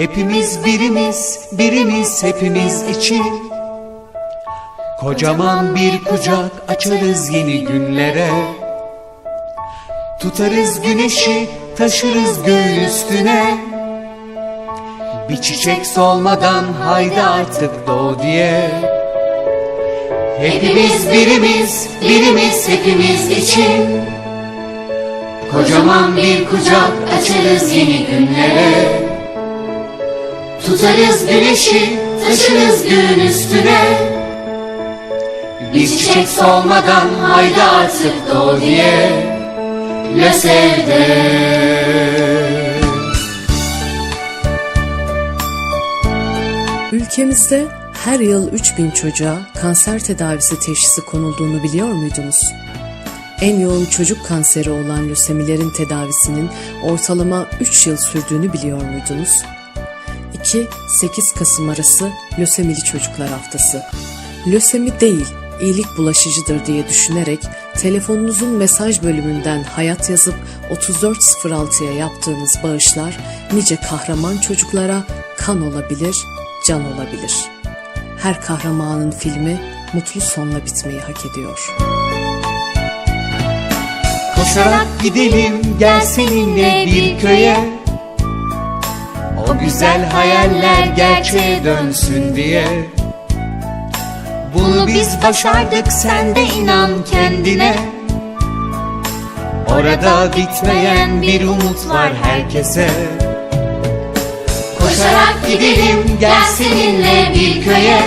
Hepimiz birimiz, birimiz hepimiz için. Kocaman bir kucak açarız yeni günlere. Tutarız güneşi, taşırız göğün üstüne. Bir çiçek solmadan haydi artık doğ diye. Hepimiz birimiz, birimiz hepimiz için. Kocaman bir kucak açarız yeni günlere Tutarız güneşi, taşırız göğün üstüne Bir çiçek solmadan haydi artık doğ diye Le sevde Ülkemizde her yıl 3000 çocuğa kanser tedavisi teşhisi konulduğunu biliyor muydunuz? En yoğun çocuk kanseri olan lösemilerin tedavisinin ortalama 3 yıl sürdüğünü biliyor muydunuz? 2-8 Kasım arası Lösemili Çocuklar Haftası. Lösemi değil, iyilik bulaşıcıdır diye düşünerek telefonunuzun mesaj bölümünden hayat yazıp 3406'ya yaptığınız bağışlar nice kahraman çocuklara kan olabilir, can olabilir. Her kahramanın filmi mutlu sonla bitmeyi hak ediyor. Koşarak gidelim gel seninle bir köye güzel hayaller gerçeğe dönsün diye. Bunu biz başardık sen de inan kendine. Orada bitmeyen bir umut var herkese. Koşarak gidelim gel seninle bir köye.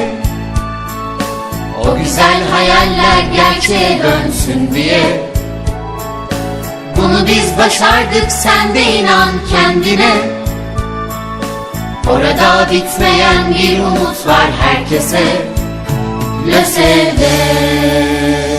O güzel hayaller gerçeğe dönsün diye. Bunu biz başardık sen de inan kendine Orada bitmeyen bir umut var herkese. Le sevde